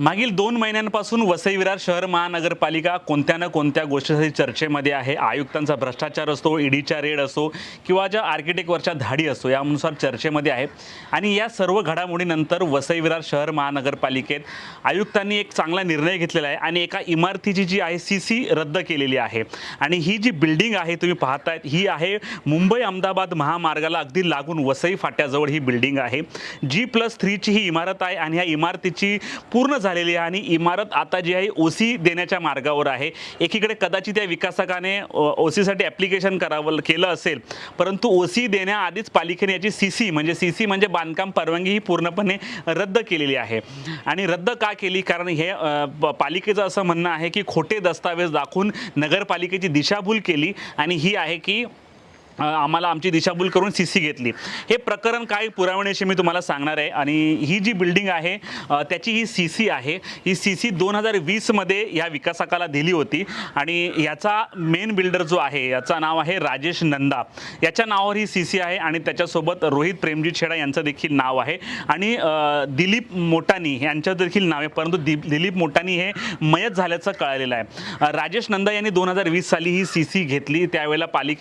मागील दोन महिन्यांपासून वसई विरार शहर महानगरपालिका कोणत्या ना कोणत्या गोष्टीसाठी चर्चेमध्ये आहे? आयुक्तांचा भ्रष्टाचार असतो ईडीच्या रेड असो किंवा ज्या आर्किटेक्टवरच्या धाडी असो यानुसार चर्चेमध्ये आहे. आणि या सर्व घडामोडीनंतर वसई विरार शहर महानगरपालिकेत आयुक्तांनी एक चांगला निर्णय घेतलेला आहे आणि एका इमारतीची जी आहे सी सी रद्द केलेली आहे. आणि ही जी बिल्डिंग आहे तुम्ही पाहतायत ही आहे मुंबई अहमदाबाद महामार्गाला अगदी लागून वसई फाट्याजवळ ही बिल्डिंग आहे. जी प्लस थ्रीची ही इमारत आहे आणि ह्या इमारतीची पूर्ण झालेली आहे आणि इमारत आता जी आहे ओ सी देण्याच्या मार्गावर आहे. एकीकडे कदाचित या विकासकाने ओ सीसाठी ॲप्लिकेशन करावं केलं असेल परंतु ओ सी देण्याआधीच पालिकेने याची सी सी म्हणजे सी सी म्हणजे बांधकाम परवानगी ही पूर्णपणे रद्द केलेली आहे. आणि रद्द का केली? कारण हे प- पालिकेचं असं म्हणणं आहे की खोटे दस्तावेज दाखवून नगरपालिकेची दिशाभूल केली आणि ही आहे की आम्हाला आमची दिशाभूल करून सी सी घेतली. हे प्रकरण काय पुरवण्याशी मी तुम्हाला सांगणार आहे. आणि ही जी बिल्डिंग आहे त्याची ही सी सी आहे. ही सी सी दोन हजार वीसमध्ये या विकासकाला दिली होती. आणि याचा मेन बिल्डर जो आहे याचं नाव आहे राजेश नंदा. याच्या नावावर ही सी सी आहे आणि त्याच्यासोबत रोहित प्रेमजी छेडा यांचं देखील नाव आहे. आणि दिलीप मोटानी यांचं देखील नाव आहे. परंतु दिलीप मोटानी हे मयत झाल्याचं कळालेलं आहे. राजेश नंदा यांनी दोन हजार वीस साली ही सी सी घेतली. त्यावेळेला पालिके